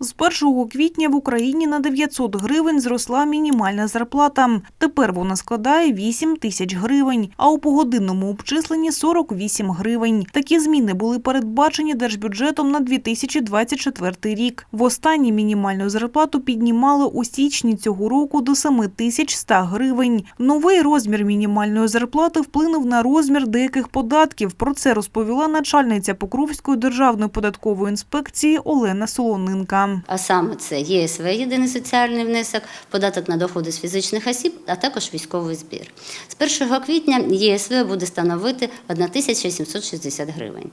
З 1 квітня в Україні на 900 гривень зросла мінімальна зарплата. Тепер вона складає 8 тисяч гривень, а у погодинному обчисленні 48 гривень. Такі зміни були передбачені держбюджетом на 2024 рік. Востаннє мінімальну зарплату піднімали у січні цього року до 7100 гривень. Новий розмір мінімальної зарплати вплинув на розмір деяких податків. Про це розповіла начальниця Покровської державної податкової інспекції Олена Солонинка. А саме це ЄСВ, єдиний соціальний внесок, податок на доходи з фізичних осіб, а також військовий збір. З 1 квітня ЄСВ буде становити 1760 гривень.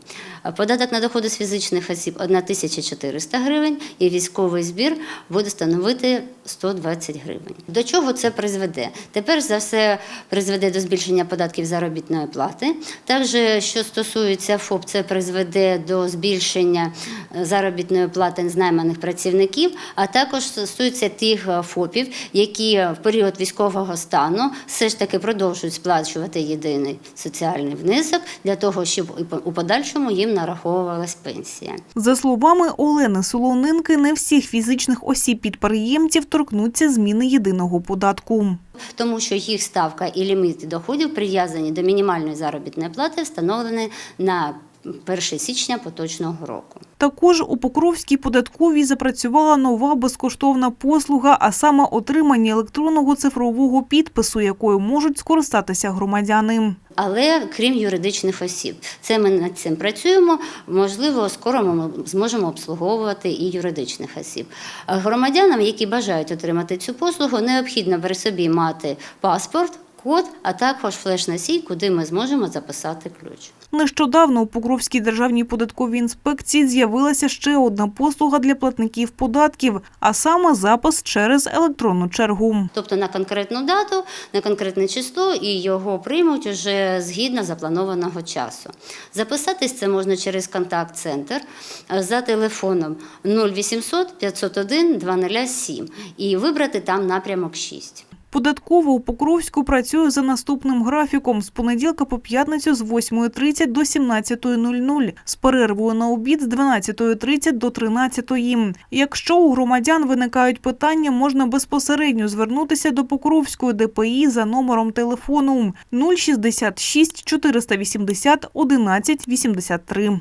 Податок на доходи з фізичних осіб 1400 гривень і військовий збір буде становити 120 гривень. До чого це призведе? Тепер за все призведе до збільшення податків заробітної плати. Також, що стосується ФОП, це призведе до збільшення е, заробітної плати з найманих працівників, а також стосується тих е, ФОПів, які в період військового стану все ж таки продовжують сплачувати єдиний соціальний внесок для того, щоб у подальшому їм нараховувалась пенсія. За словами Олени Солонинки, не всіх фізичних осіб-підприємців торкнуться зміни єдиного податку. тому що їх ставка і ліміти доходів прив'язані до мінімальної заробітної плати, встановлені на 1 січня поточного року. Також у Покровській податковій запрацювала нова безкоштовна послуга, а саме отримання електронного цифрового підпису, якою можуть скористатися громадяни. Але крім юридичних осіб, це ми над цим працюємо. Можливо, скоро ми зможемо обслуговувати і юридичних осіб. Громадянам, які бажають отримати цю послугу, необхідно при собі мати паспорт, код, а також флеш-носій, куди ми зможемо записати ключ. Нещодавно у Покровській державній податковій інспекції з'явилася ще одна послуга для платників податків, а саме запис через електронну чергу. Тобто на конкретну дату, на конкретне число, і його приймуть уже згідно запланованого часу. Записатись це можна через контакт-центр за телефоном 0800 501 207 і вибрати там напрямок 6. Податкова у Покровську працює за наступним графіком з понеділка по п'ятницю з 8.30 до 17.00, з перервою на обід з 12.30 до 13.00. Якщо у громадян виникають питання, можна безпосередньо звернутися до Покровської ДПІ за номером телефону 066 480 11 83.